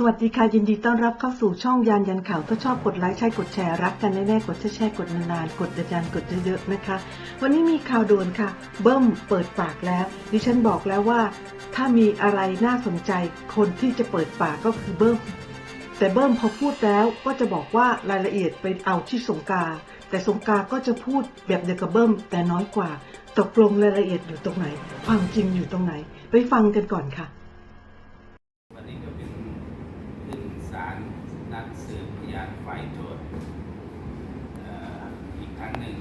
สวัสดีค่ะ ยินดีต้อนรับเข้าสู่ช่องยานยันข่าว ถ้าชอบกดไลค์ใช่กดแชร์รักกันแน่ๆกดแชร์กดนานๆกดยันกดเยอะๆนะคะ วันนี้มีข่าวด่วนค่ะ เบิ้มเปิดปากแล้ว ดิฉันบอกแล้วว่า ถ้ามีอะไรน่าสนใจคนที่จะเปิดปากก็คือเบิ้มแต่เบิ้มพอพูดแล้วก็จะบอกว่ารายละเอียดไปเอาที่สงกา แต่สงกาก็จะพูดแบบเดียวกับเบิ้มแต่น้อยกว่า ตกลงรายละเอียดอยู่ตรงไหน ความจริงอยู่ตรงไหน ไปฟังกันก่อนค่ะ วันนี้ก็เป็นขึ้นศารนัดสืบพยานฝ่ายโจทย์อีกครั้งหนึ่ง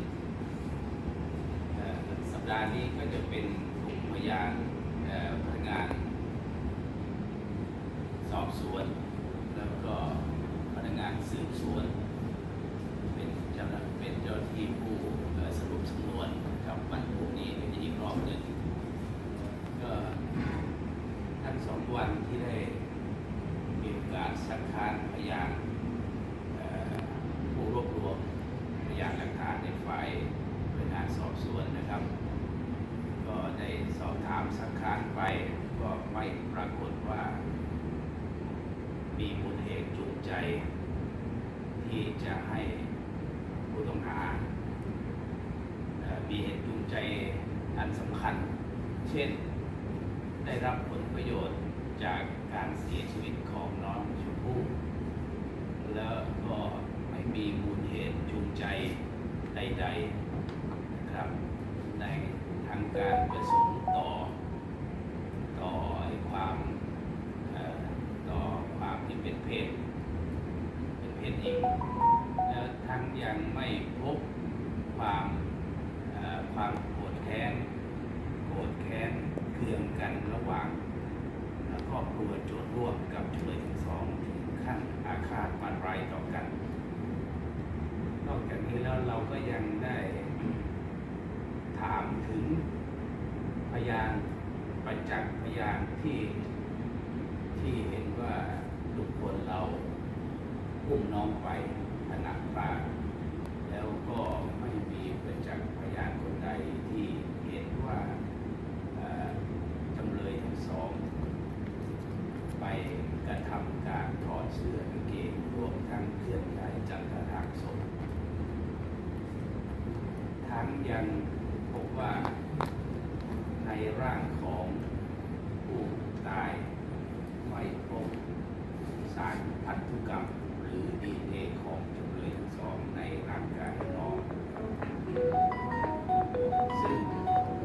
สัปดาห์นี้ก็จะเป็นกลุ่มพยานพนักงาน สอบสวน แล้วก็พนักงานสืบสวน เป็นเจ้าหน้าเป็นเจ้าหน้าที่ผู้เอ่อสรุปสำนวนกับวันพรุ่งนี้ก็จะอีกรอบหนึ่งก็ ทั้งสองวันที่ได้มีโอกาสสักค้านพยานเอ่อผู้รวบรวมพยานหลักฐานในฝ่ายพนักงานสอบสว นะครับ ก็ได้สอบถามสักค้านไปก็ไม่ปรากฏว่า มีมูลเหตุจูงใจ ที่จะให้ผู้ต้องหา มีเหตุจูงใจอันสำคัญ เช่นได้รับผลประโยชน์จากการเสียชีวิตของน้องชมพู่แล้วก็ไม่มีมูลเหตุจูงใจใด ๆนะครับในทาง การประสงค์ต่อ ต่อความต่อความที่เป็นเพศ เป็นเพศหญิงแล้วทั้งยังไม่พบความความโกรธแค้นโกรธแค้นเคืองกันระหว่างครอบครัวโจทย์ร่วมกับจำเลยทั้งสองถึงขั้นอาฆาตมาร้ายต่อกัน นอกจากนี้แล้วเราก็ยังได้ถามถึง ยานประจักษ์พยานที่ที่เห็นว่าลุงพลเราอุ้มน้องไปขณะปาแล้วก็ไม่มีประจักษ์พยานคนใดที่เห็นว่าจำเลยทั้งสอง ไปกระทำการถอดเสื้อกางเกงรวมทั้งเคลื่อนย้ายจักระถางศพทั้งยังพบว่าใน ร่างของผู้ตายไม่พบสารพันธุกรรม หรือดีเอของจำเลยทั้งสองในร่างกายน้อง ซึ่ง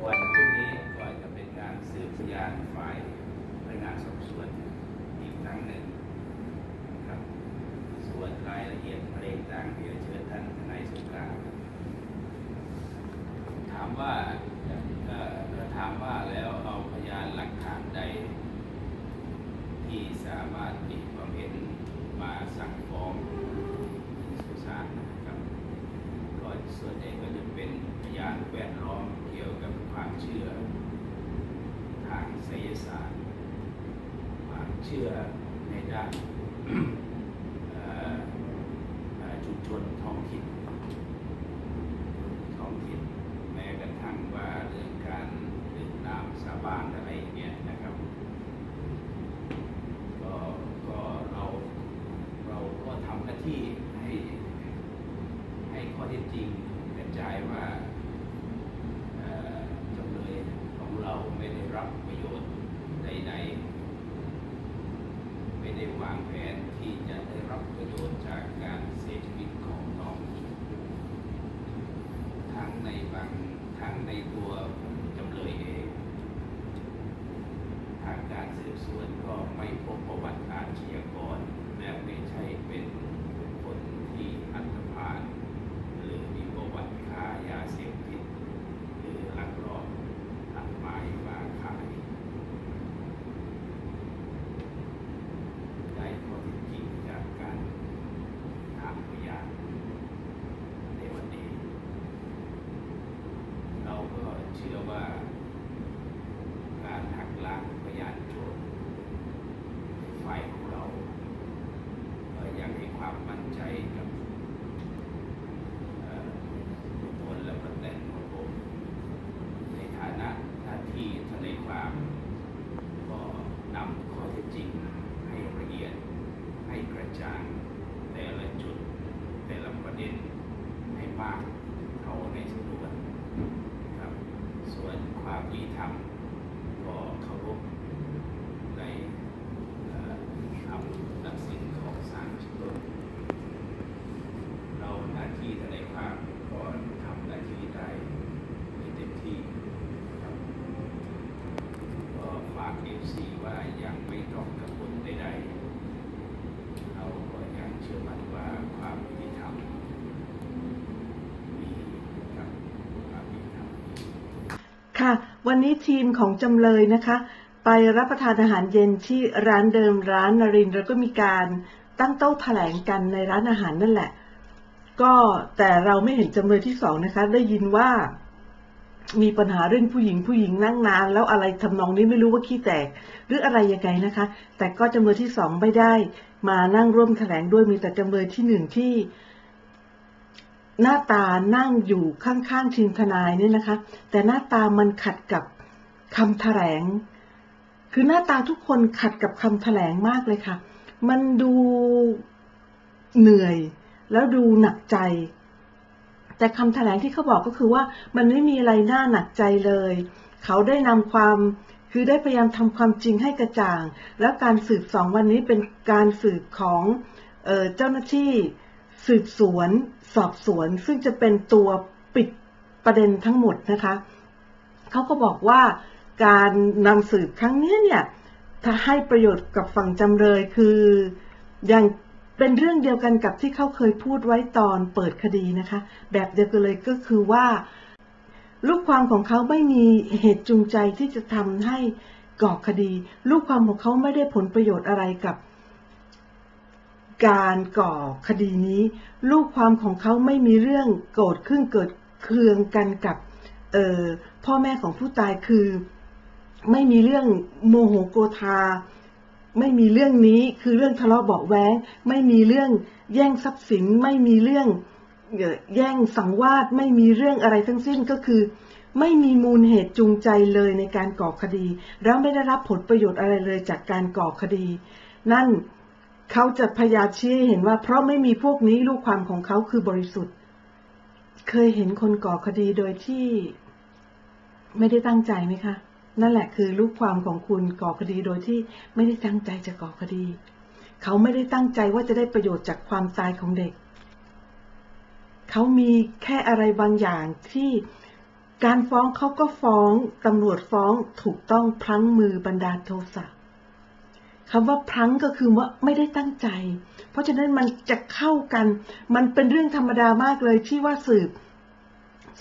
วันพรุ่งนี้ก็จะเป็นการสืบพยานฝ่ายพนักงานสอบสวนอีกครั้งหนึ่งครับ ส่วนรายละเอียดอะไรต่างเดี๋ยวเชิญท่านทนายสงกานต์ถามว่าเอ่อถามว่าแล้วเอาพยานหลักฐานใด ที่สามารถมีความเห็นมาสั่งฟ้องสุสานนะครับ ก็ส่วนใหญ่ก็จะเป็นพยานแวดล้อมเกี่ยวกับความเชื่อ ทางไสยศาสตร์ ความเชื่อในด้านชุมชนท้องถิ่นท้องถิ่นแม้กระทั่งว่าเรื่องการดื่มน้ำสาบานอะไรอย่างเงี้ยนะครับ ก็ก็เราเราก็ทำหน้าที่ให้ ให้ข้อเท็จจริงกระจายว่าเอ่อจำเลยของเราไม่ได้รับประโยชน์ใดๆ ไม่ได้วางแผนที่ จะได้รับประโยชน์จากการเสียชีวิตของน้องชมพู่ทั้งในบางทั้งในตัวจำเลยเอง ทางการสืบสวนก็ไม่พบประวัติอาชญากรและไม่ใช่เป็นบุคคลที่อันธพาลหรือมีประวัติค้ายาเสพติด หรือลักลอบตัดไม้มาขาย ได้ข้อเท็จจริงจากการถามพยานในวันนี้ เรา ก็เชื่อว่า การหักล้างพยานโจทย์ฝ่าย เอาในสำนวนครับ ส่ วนความยุติธรรมก็เคารพในเอ่อคำตัดสินของศาลชั้นต้นเราหน้าที่ทนายความก็ทำหน้าที่ได้ไม่เต็มที่ครับก็ฝากเอฟซีว่ายังไม่ต้องกังวลใดๆเราก็ยังเชื่อมั่นว่าความยุติธรรมมีครับความยุติธรรม ค่ะ วันนี้ทีมของจำเลยนะคะ ไปรับประทานอาหารเย็นที่ร้านเดิมร้านนรินแล้วก็มีการตั้งโต๊ะแถลงกันในร้านอาหารนั่นแหละ ก็แต่เราไม่เห็นจำเลยที่สองนะคะ ได้ยินว่ามีปัญหาเรื่องผู้หญิงผู้หญิงนั่งนาน แล้วอะไรทำนองนี้ไม่รู้ว่าขี้แตก หรืออะไรยังไงนะคะ แต่ก็จำเลยที่สองไม่ได้ มานั่งร่วมแถลงด้วยมีแต่จำเลยที่หนึ่งที่ หน้าตานั่งอยู่ข้างๆทีมทนายเนี่ยนะคะ แต่หน้าตามันขัดกับคำแถลง คือหน้าตาทุกคนขัดกับคำแถลงมากเลยค่ะ มันดูเหนื่อยแล้วดูหนักใจ แต่คำแถลงที่เขาบอกก็คือว่ามันไม่มีอะไรน่าหนักใจเลย เขาได้นำความคือได้พยายามทำความจริงให้กระจ่าง แล้วการสืบสองวันนี้เป็นการสืบของเออเจ้าหน้าที่ สืบสวนสอบสวนซึ่งจะเป็นตัวปิดประเด็นทั้งหมดนะคะเขาก็บอกว่าการนำสืบครั้งนี้เนี่ยถ้าให้ประโยชน์กับฝั่งจำเลยคืออย่างเป็นเรื่องเดียวกันกับที่เขาเคยพูดไว้ตอนเปิดคดีนะคะ แบบเดียวกันเลยก็คือว่า ลูกความของเขาไม่มีเหตุจูงใจที่จะทำให้ก่อคดี ลูกความของเขาไม่ได้ผลประโยชน์อะไรกับ การก่อคดีนี้ ลูกความของเขาไม่มีเรื่องโกรธขึ้นเกิดเคืองกันกับออพ่อแม่ของผู้ตายคือ ไม่มีเรื่องโมโหโกธา ไม่มีเรื่องนี้คือเรื่องทะเลาะเบาแว้งไม่มีเรื่องแย่งทรัพย์สิน ไม่มีเรื่องแย่งสังวาสไม่มีเรื่องอะไรทั้งสิ้นก็คือ ไม่มีมูลเหตุจูงใจเลยในการก่อคดี แล้วไม่ได้รับผลประโยชน์อะไรเลยจากการก่อคดี นั่น เขาจะพยาชี้เห็นว่าเพราะไม่มีพวกนี้ลูกความของเขาคือบริสุทธิ์ เคยเห็นคนก่อคดีโดยที่ไม่ได้ตั้งใจไหมคะ นั่นแหละคือลูกความของคุณก่อคดีโดยที่ไม่ได้ตั้งใจจะก่อคดี เขาไม่ได้ตั้งใจว่าจะได้ประโยชน์จากความตายของเด็ก เขามีแค่อะไรบางอย่างที่การฟ้องเขาก็ฟ้องตำรวจฟ้องถูกต้องพลั้งมือบันดาลโทสะ คำว่าพลั้งก็คือว่าไม่ได้ตั้งใจ เพราะฉะนั้นมันจะเข้ากัน มันเป็นเรื่องธรรมดามากเลยที่ว่าสืบ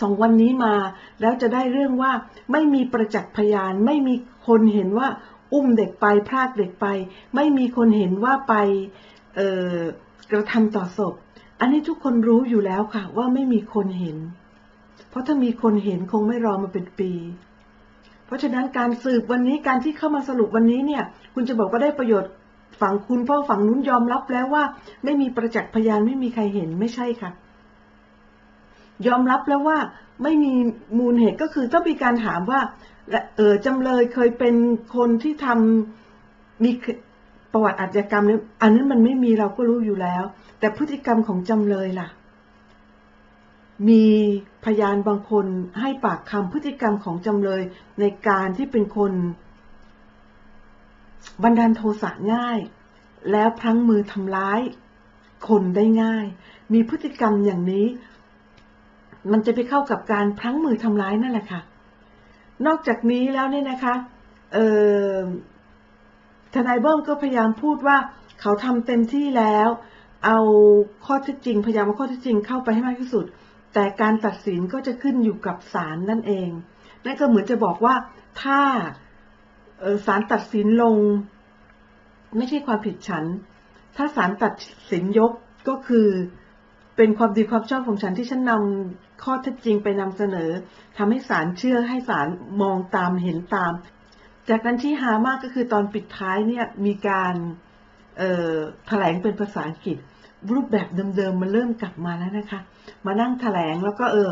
สองวันนี้มาแล้วจะได้เรื่องว่าไม่มีประจักษ์พยาน ไม่มีคนเห็นว่า อุ้มเด็กไปพรากเด็กไป ไม่มีคนเห็นว่าไปกระทำต่อศพ อันนี้ทุกคนรู้อยู่แล้วค่ะว่าไม่มีคนเห็น เพราะถ้ามีคนเห็นคงไม่รอมาเป็นปี เพราะฉะนั้นการสืบวันนี้การที่เข้ามาสรุปวันนี้เนี่ยคุณจะบอกว่าได้ประโยชน์ฝั่งคุณเพราะฝั่งนู้นยอมรับแล้วว่า ไม่มีประจักษ์พยานไม่มีใครเห็นไม่ใช่ค่ะ ยอมรับแล้วว่าไม่มีมูลเหตุก็คือต้องมีการถามว่าเออจำเลยเคยเป็นคนที่ทำมีประวัติอาชญากรรมอันนั้นมันไม่มีเราก็รู้อยู่แล้ว แต่พฤติกรรมของจำเลยล่ะ มีพยานบางคนให้ปากคำพฤติกรรมของจำเลยในการที่เป็นคนบันดาลโทสะง่าย แล้วพลั้งมือทำร้าย คนได้ง่าย มีพฤติกรรมอย่างนี้ มันจะไปเข้ากับการพลั้งมือทำร้ายนั่นแหละค่ะ นอกจากนี้แล้วเนี่ยนะคะทนายเบิ้มก็พยายามพูดว่าเขาทำเต็มที่แล้ว เอาข้อเท็จจริง พยายามเอาข้อเท็จจริงเข้าไปให้มากที่สุด แต่การตัดสินก็จะขึ้นอยู่กับศาลนั่นเอง นั่นก็เหมือนจะบอกว่าถ้าศาลตัดสินลง ไม่ใช่ความผิดฉัน ถ้าศาลตัดสินยกก็คือเป็นความดีความชอบของฉันที่ฉันนำข้อเท็จจริงไปนำเสนอทำให้ศาลเชื่อให้ศาลมองตามเห็นตาม จากนั้นที่หามากก็คือตอนปิดท้ายเนี่ยมีการแถลงเป็นภาษาอังกฤษ รูปแบบเดิมๆมันเริ่มกลับมาแล้วนะคะ มานั่งแถลงแล้วก็เออ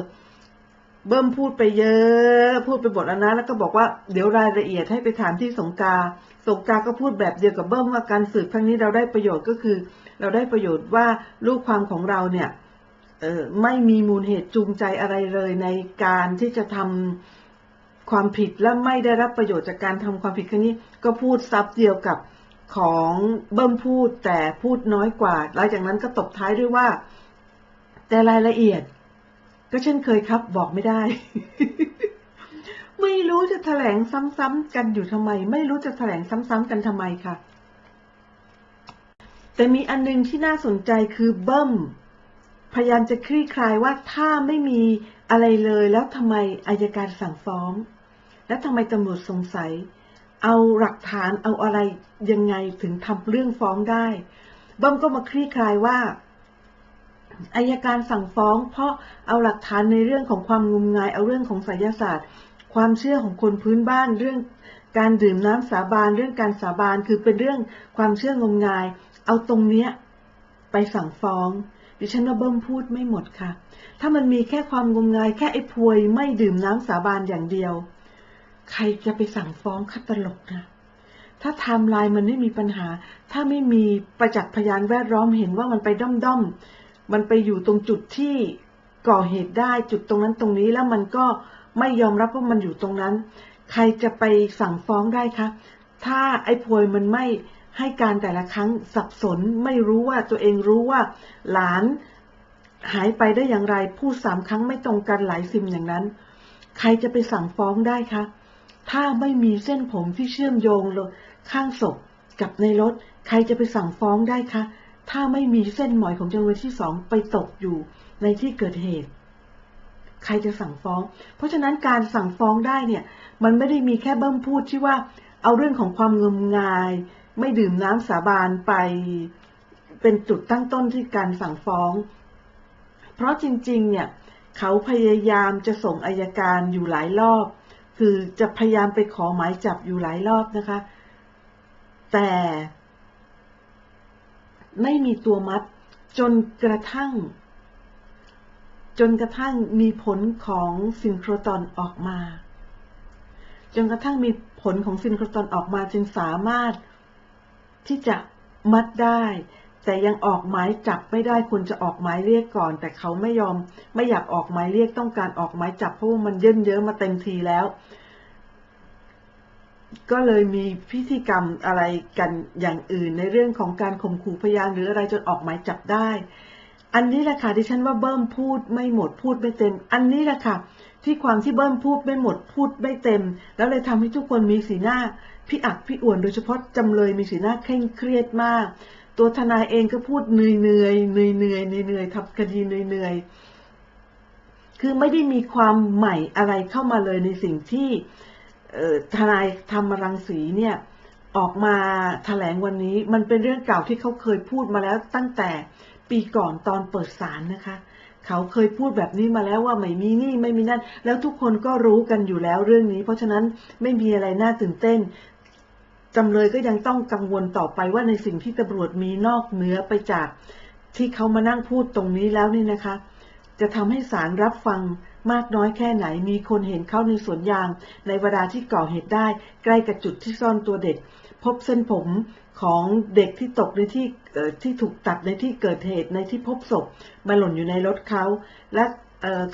เบิ้มพูดไปเยอะ พูดไปหมดแล้นะแล้วก็บอกว่าเดี๋ยวรายละเอียดให้ไปถามที่สงกาสงกาก็พูดแบบเดียวกับเบิ้มว่าการสืบครั้งนี้เราได้ประโยชน์ก็คือ เราได้ประโยชน์ว่าลูกความของเราเนี่ยเออไม่มีมูลเหตุจูงใจอะไรเลยในการที่จะทำความผิดและไม่ได้รับประโยชน์จากการทำความผิดครั้งนี้ ก็พูดซับเดียวกับ ของเบิ้มพูดแต่พูดน้อยกว่า หลังจากนั้นก็ตบท้ายด้วยว่า แต่รายละเอียด ก็เช่นเคยครับบอกไม่ได้ ไม่รู้จะแถลงซ้ำๆกันอยู่ทำไม ไม่รู้จะแถลงซ้ำๆกันทำไมค่ะ แต่มีอันนึงที่น่าสนใจคือเบิ้มพยายามจะคลี่คลายว่าถ้าไม่มีอะไรเลยแล้วทำไมอายการสั่งฟ้อง แล้วทำไมตำรวจสงสัย เอาหลักฐานเอาอะไรยังไงถึงทำเรื่องฟ้องได้เบิ้มก็มาคลี่คลายว่าอายการสั่งฟ้อง เพราะเอาหลักฐานในเรื่องของความงมงายเอาเรื่องของไสยศาสตร์ ความเชื่อของคนพื้นบ้านเรื่องการดื่มน้ำสาบานเรื่องการสาบานคือเป็นเรื่องความเชื่องมงาย เอาตรงเนี้ยไปสั่งฟ้อง ดิฉันว่าเบิ้มพูดไม่หมดค่ะ ถ้ามันมีแค่ความงมงายแค่ไอ้พวยไม่ดื่มน้ำสาบานอย่างเดียว ใครจะไปสั่งฟ้องคัดตลกนะ ถ้าไทม์ไลน์มันไม่มีปัญหา ถ้าไม่มีประจักษ์พยานแวดล้อมเห็นว่ามันไปด้อมด้อมมันไปอยู่ตรงจุดที่ก่อเหตุได้จุดตรงนั้นตรงนี้แล้วมันก็ไม่ยอมรับว่ามันอยู่ตรงนั้น ใครจะไปสั่งฟ้องได้คะ ถ้าไอ้พวยมันไม่ให้การแต่ละครั้งสับสนไม่รู้ว่าตัวเองรู้ว่า หลานหายไปได้อย่างไรพูดสามครั้งไม่ตรงกันหลายซิมอย่างนั้น ใครจะไปสั่งฟ้องได้คะ ถ้าไม่มีเส้นผมที่เชื่อมโยงข้างศพกับในรถ ใครจะไปสั่งฟ้องได้คะ ถ้าไม่มีเส้นหมอยของจำเลยที่สองไปตกอยู่ในที่เกิดเหตุ ใครจะสั่งฟ้อง เพราะฉะนั้นการสั่งฟ้องได้เนี่ย มันไม่ได้มีแค่เบิ้มพูดที่ว่า เอาเรื่องของความงมงาย ไม่ดื่มน้ำสาบานไป เป็นจุดตั้งต้นที่การสั่งฟ้อง เพราะจริง ๆ เนี่ย เขาพยายามจะส่งอายการอยู่หลายรอบ คือจะพยายามไปขอหมายจับอยู่หลายรอบนะคะ แต่ไม่มีตัวมัดจนกระทั่ง จนกระทั่งมีผลของซินโครตอนออกมา จนกระทั่งมีผลของซินโครตอนออกมาจึงสามารถที่จะมัดได้ แต่ยังออกหมายจับไม่ได้ควรจะออกหมายเรียกก่อน แต่เขาไม่ยอมไม่อยากออกหมายเรียกต้องการออกหมายจับเพราะว่ามันเยินเยอะมาเต็มทีแล้ว ก็เลยมีพิธีกรรมอะไรกันอย่างอื่นในเรื่องของการข่มขู่พยานหรืออะไรจนออกหมายจับได้ อันนี้แหละค่ะที่ฉันว่าเบิ้มพูดไม่หมดพูดไม่เต็ม อันนี้แหละค่ะที่ความที่เบิ้มพูดไม่หมดพูดไม่เต็ม แล้วเลยทำให้ทุกคนมีสีหน้าพี่อักพี่อ้วนโดยเฉพาะจำเลยมีสีหน้าเคร่งเครียดมาก ตัวทนายเองก็พูดเหนื่อยเหนื่อยเหนื่อยเหนื่อยเหนื่อยทำคดีเหนื่อยเหนื่อยคือไม่ได้มีความใหม่อะไรเข้ามาเลยในสิ่งที่ทนายธรรมรังสีเนี่ยออกมาแถลงวันนี้ มันเป็นเรื่องเก่าที่เขาเคยพูดมาแล้วตั้งแต่ปีก่อนตอนเปิดศาลนะคะ เขาเคยพูดแบบนี้มาแล้วว่าไม่มีนี่ไม่มีนั่น แล้วทุกคนก็รู้กันอยู่แล้วเรื่องนี้ เพราะฉะนั้นไม่มีอะไรน่าตื่นเต้นำเลยก็ยังต้องกังวลต่อไปว่าในสิ่งที่ตำรวจมีนอกเหนือไปจากที่เขามานั่งพูดตรงนี้แล้วนี่นะคะ จะทำให้ศาลรับฟังมากน้อยแค่ไหน มีคนเห็นเขาในสวนยาง ในเวลาที่ก่อเหตุได้ ใกล้กับจุดที่ซ่อนตัวเด็ก พบเส้นผมของเด็กที่ตกในที่ที่ถูกตัดในที่เกิดเหตุในที่พบศพมาหล่นอยู่ในรถเขา และ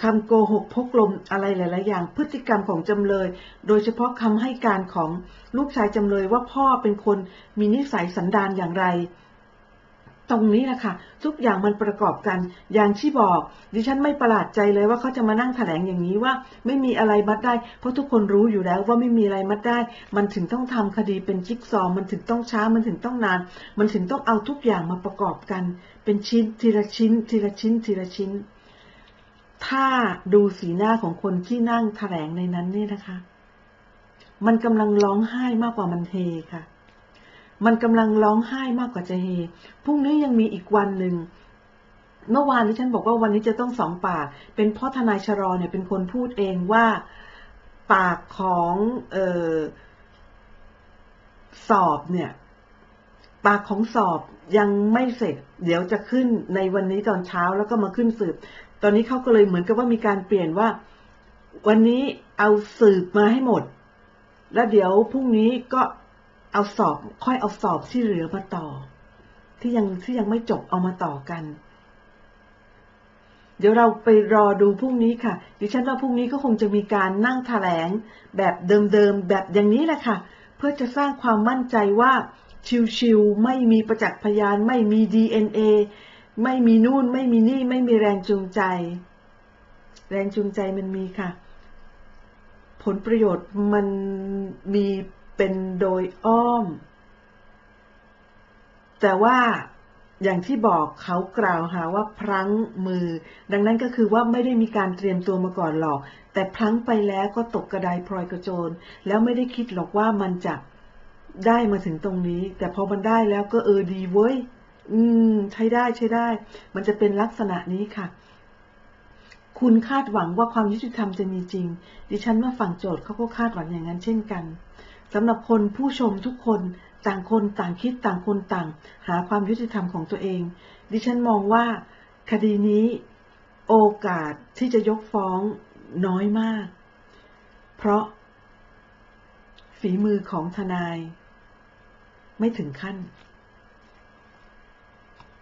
คำโกหกพกลมอะไรหลาย ๆ อย่าง พฤติกรรมของจำเลย โดยเฉพาะคำให้การของลูกชายจำเลยว่าพ่อเป็นคนมีนิสัยสันดานอย่างไร ตรงนี้แหละค่ะ ทุกอย่างมันประกอบกัน อย่างที่บอก ดิฉันไม่ประหลาดใจเลยว่าเขาจะมานั่งแถลงอย่างนี้ว่า ไม่มีอะไรมัดได้ เพราะทุกคนรู้อยู่แล้วว่าไม่มีอะไรมัดได้ มันถึงต้องทำคดีเป็นจิ๊กซอมันถึงต้องช้ามันถึงต้องนาน มันถึงต้องเอาทุกอย่างมาประกอบกัน เป็นชิ้นทีละชิ้น ทีละชิ้นทีละชิ้น ถ้าดูสีหน้าของคนที่นั่งแถลงในนั้นเนี่ยนะคะ มันกำลังร้องไห้มากกว่ามันเฮค่ะ มันกำลังร้องไห้มากกว่าจะเฮพรุ่งนี้ยังมีอีกวันหนึ่งเมื่อวานที่ฉันบอกว่าวันนี้จะต้องสองปาก เป็นเพ่อทนายชรอเนี่ยเป็นคนพูดเองว่าปากของออสอบเนี่ย ปากของสอบยังไม่เสร็จ เดี๋ยวจะขึ้นในวันนี้ตอนเช้าแล้วก็มาขึ้นสืบ ตอนนี้เขาก็เลยเหมือนกับว่ามีการเปลี่ยนว่า วันนี้เอาสืบมาให้หมด แล้วเดี๋ยวพรุ่งนี้ก็เอาสอบค่อยเอาสอบที่เหลือมาต่อ ที่ยังที่ยังไม่จบเอามาต่อกัน เดี๋ยวเราไปรอดูพรุ่งนี้ค่ะ ดิฉันว่าพรุ่งนี้ก็คงจะมีการนั่งแถลงแบบเดิมๆแบบอย่างนี้แหละค่ะ เพื่อจะสร้างความมั่นใจว่า ชิวๆไม่มีประจักษ์พยาน ไม่มี DNA ไม่มีนู่นไม่มีนี่ไม่มีแรงจูงใจ แรงจูงใจมันมีค่ะ ผลประโยชน์มันมีเป็นโดยอ้อม แต่ว่าอย่างที่บอกเขากล่าวหาว่าพลั้งมือ ดังนั้นก็คือว่าไม่ได้มีการเตรียมตัวมาก่อนหรอก แต่พลั้งไปแล้วก็ตกกระไดพลอยกระโจน แล้วไม่ได้คิดหรอกว่ามันจะ ได้มาถึงตรงนี้ แต่พอมันได้แล้วก็เออดีเว้ย อืม ใช้ได้ใช้ได้ มันจะเป็นลักษณะนี้ค่ะ คุณคาดหวังว่าความยุติธรรมจะมีจริง ดิฉันว่าฝั่งโจทย์เขาก็คาดหวังอย่างนั้นเช่นกันสำหรับคนผู้ชมทุกคนต่างคนต่างคิดต่างคนต่าง หาความยุติธรรมของตัวเอง ดิฉันมองว่า คดีนี้โอกาสที่จะยกฟ้องน้อยมาก เพราะฝีมือของทนาย ไม่ถึงขั้น